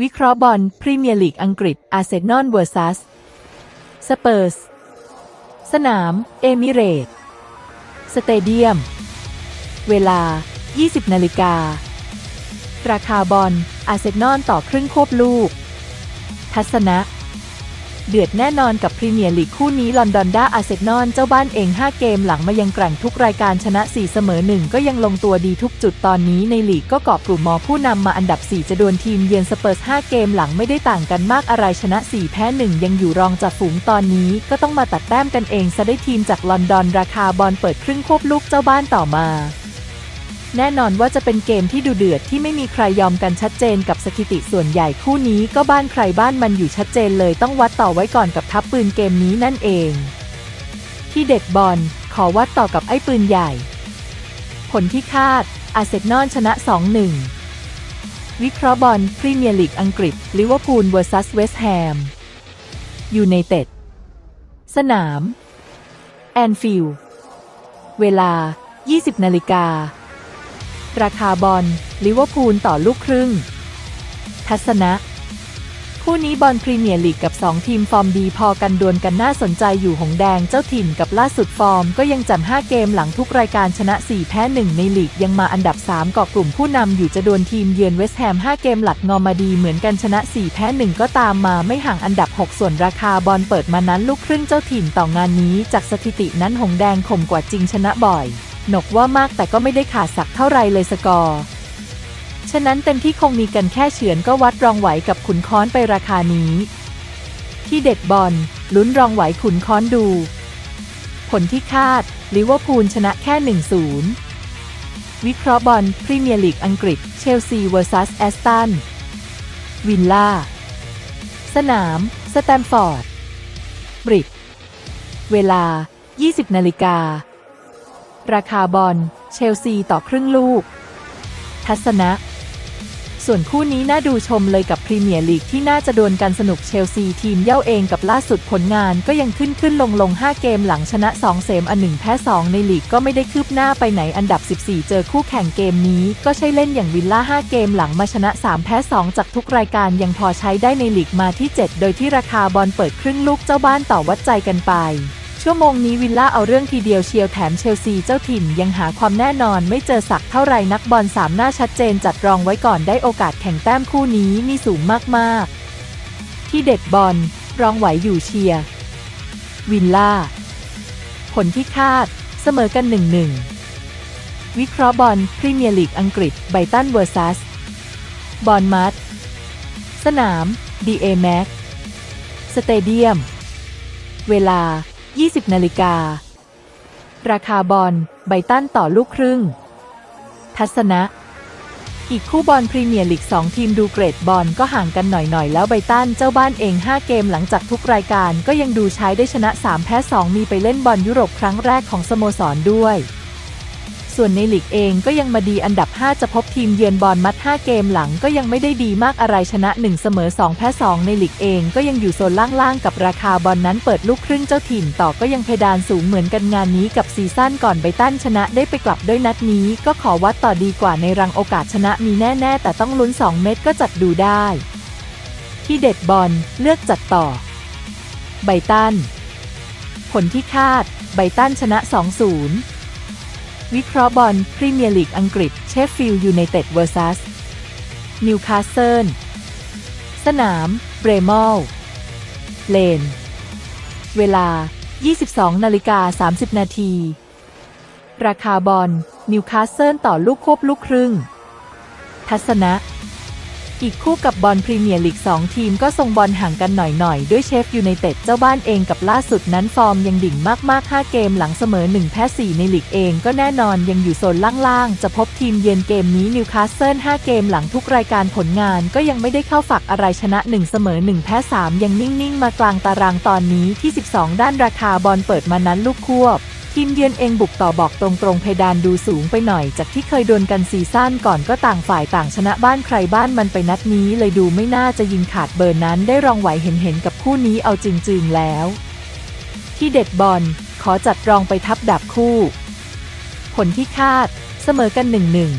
วิเคราะห์บอลพรีเมียร์ลีกอังกฤษ อาร์เซนอลเวอร์ซัสสเปอร์ส สนาม เอมิเรตสเตเดียม เวลา 20 นาฬิกา ราคาบอลอาร์เซนอลต่อครึ่งควบลูก ทัศนะ เดือดแน่นอนกับพรีเมียร์ลีกคู่นี้ลอนดอนด้าอาร์เซนอลเจ้าบ้านเอง 5 เกมหลังมายังแกร่งทุกรายการชนะ 4 เสมอ 1 ก็ยังลงตัวดีทุกจุดตอนนี้ในลีกก็กาะกลุ่มมอผู้นำมาอันดับ 4 จะดวลทีมเยือนสเปอร์ส 5 เกมหลังไม่ได้ต่างกันมากอะไรชนะ 4 แพ้ 1 ยังอยู่รองจากฝูงตอนนี้ ก็ต้องมาตัดแต้มกันเองซะได้ทีมจากลอนดอนราคาบอลเปิดครึ่งควบลูกเจ้าบ้านต่อมา แน่นอนว่าจะเป็นเกมที่ดูเดือดที่ไม่มีใครยอมกันชัดเจนกับสถิติส่วนใหญ่คู่นี้ก็บ้านใครบ้านมันอยู่ชัดเจนเลยต้องวัดต่อไว้ก่อนกับทัพปืนเกมนี้นั่นเอง ที่เด็ดบอลขอวัดต่อกับไอ้ปืนใหญ่ ผลที่คาด อาเซนอลชนะ 2-1 วิเคราะห์บอลพรีเมียร์ลีกอังกฤษลิเวอร์พูลเวอร์ซัสเวสต์แฮมยูไนเต็ดสนาม แอนฟิลด์เวลา 20นาฬิกา ราคาบอลลิเวอร์พูลต่อลูกครึ่ง ทัศนะ คู่นี้บอลพรีเมียร์ลีกกับ 2 ทีมฟอร์มดีพอกันดวลกันน่าสนใจอยู่หงแดงเจ้าถิ่นกับล่าสุดฟอร์ม ก็ยังจำ5เกมหลังทุกรายการชนะ 4 แพ้ 1 ในลีกยังมาอันดับ3เกาะกลุ่มผู้นำอยู่จะดวลทีมเยือนเวสต์แฮม 5 เกมหลักงอมาดีเหมือนกันชนะ 4 แพ้ 1 ก็ตามมาไม่ห่างอันดับ 6 ส่วนราคาบอลเปิดมานั้นลูกครึ่งเจ้าถิ่นต่องานนี้จากสถิตินั้นหงแดงข่มกว่าจริงชนะบ่อย หนกว่ามากแต่ก็ไม่ได้ขาดสักเท่าไรเลยสกอร์ฉะนั้นเต็มที่คงมีกันแค่เฉือนก็วัดรองไหวกับขุนค้อนไปราคานี้ ที่เด็ดบอลลุ้นรองไหวขุนค้อนดู ผลที่คาดลิเวอร์พูลชนะแค่ 1-0 วิเคราะห์บอลพรีเมียร์ลีกอังกฤษ เชลซีเวอร์ซัสแอสตัน วินล่า สนาม สแตมฟอร์ด บริดเวลา 20นาฬิกา ราคาบอลเชลซีต่อครึ่งลูก ทัศนะ ส่วนคู่นี้น่าดูชมเลยกับพรีเมียร์ลีกที่น่าจะดวลกันสนุกเชลซีทีมเย่าเองกับล่าสุดผลงานก็ยังขึ้นขึ้นลงลง 5 เกมหลังชนะ 2 เสมอันหนึ่งแพ้ 2 ในลีกก็ไม่ได้คืบหน้าไปไหนอันดับ 14 เจอคู่แข่งเกมนี้ ก็ใช่เล่นอย่างวิลล่า 5 เกมหลังมาชนะ 3 แพ้ 2 จากทุกรายการยังพอใช้ได้ในลีกมาที่ 7 โดยที่ราคาบอลเปิดครึ่งลูกเจ้าบ้านต่อวัดใจกันไป ชั่วโมงนี้วิลล่าเอาเรื่องทีเดียวเชียวแถมเชลซีเจ้าถิ่นยังหาความแน่นอนไม่เจอสักเท่าไรนักบอลสามหน้าชัดเจนจัดรองไว้ก่อนได้โอกาสแข่งแต้มคู่นี้มีสูงมากๆ ที่เด็ดบอลรองไหวอยู่เชียร์วิลล่า ผลที่คาดเสมอกัน1-1วิเคราะห์บอลพรีเมียร์ลีกอังกฤษไบตันเวอร์ซัสบอลมัดสนามดีเอแม็กสเตเดียม เวลา 20 นาฬิกา ราคาบอลไบตันต่อลูกครึ่ง ทัศนะ อีกคู่บอลพรีเมียร์ลีก 2 ทีมดูเกรดบอลก็ห่างกันหน่อยๆ แล้วไบตันเจ้าบ้านเอง 5 เกมหลังจากทุกรายการก็ยังดูใช้ได้ชนะ 3 แพ้ 2 มีไปเล่นบอลยุโรปครั้งแรกของสโมสรด้วย ส่วนในลีกเองก็ยังมาดีอันดับ 5 จะพบทีมเยือนบอลมัด 5 เกมหลังก็ยังไม่ได้ดีมากอะไรชนะ 1 เสมอ 2 แพ้ 2 ในลีกเองก็ยังอยู่โซนล่างๆ กับราคาบอลนั้นเปิดลูกครึ่งเจ้าถิ่นต่อก็ยังเพดานสูงเหมือนกันงานนี้กับซีซั่นก่อนไบตันชนะได้ไปกลับด้วยนัดนี้ ก็ขอวัดต่อดีกว่าในรังโอกาสชนะมีแน่ๆ แต่ต้องลุ้น 2 เม็ดก็จัดดูได้ ที่เด็ดบอลเลือกจัดต่อ ไบตัน ผลที่คาดไบตันชนะ 2-0 วิเคราะห์บอลพรีเมียร์ลีกอังกฤษ เชฟฟิลด์ยูไนเต็ดเวอร์ซัสนิวคาสเซิลสนาม เบรมอลเลน เวลา 22 นาฬิกา 30 นาที ราคาบอลนิวคาสเซิลต่อลูกควบลูกครึ่ง ทัศนะ อีกคู่กับบอลพรีเมียร์ลีก 2 ทีมก็ทรงบอลห่างกันหน่อยๆ ด้วยเชฟยูไนเต็ดเจ้าบ้านเองกับล่าสุดนั้นฟอร์มยังดิ่งมากๆ 5 เกมหลังเสมอ 1 แพ้ 4 ในลีกเองก็แน่นอนยังอยู่โซนล่างๆ จะพบทีมเยือนเกมนี้นิวคาสเซิล 5 เกมหลังทุกรายการผลงานก็ยังไม่ได้เข้าฝักอะไรชนะ 1 เสมอ 1 แพ้ 3 ยังนิ่งๆ มากลางตารางตอนนี้ที่ 12 ด้านราคาบอลเปิดมานั้นลูกควบ ทีมเยือนเองบุกต่อบอกตรงๆเพดานดูสูงไปหน่อย จากที่เคยดวลกันซีซั่นก่อนก็ต่างฝ่ายต่างชนะบ้านใครบ้านมันไปนัดนี้เลยดูไม่น่าจะยิงขาดเบอร์นั้นได้รองไหวเห็นๆกับคู่นี้เอาจริงๆแล้ว ที่เด็ดบอลขอจัดรองไปทับดับคู่ ผลที่คาดเสมอกันหนึ่งหนึ่ง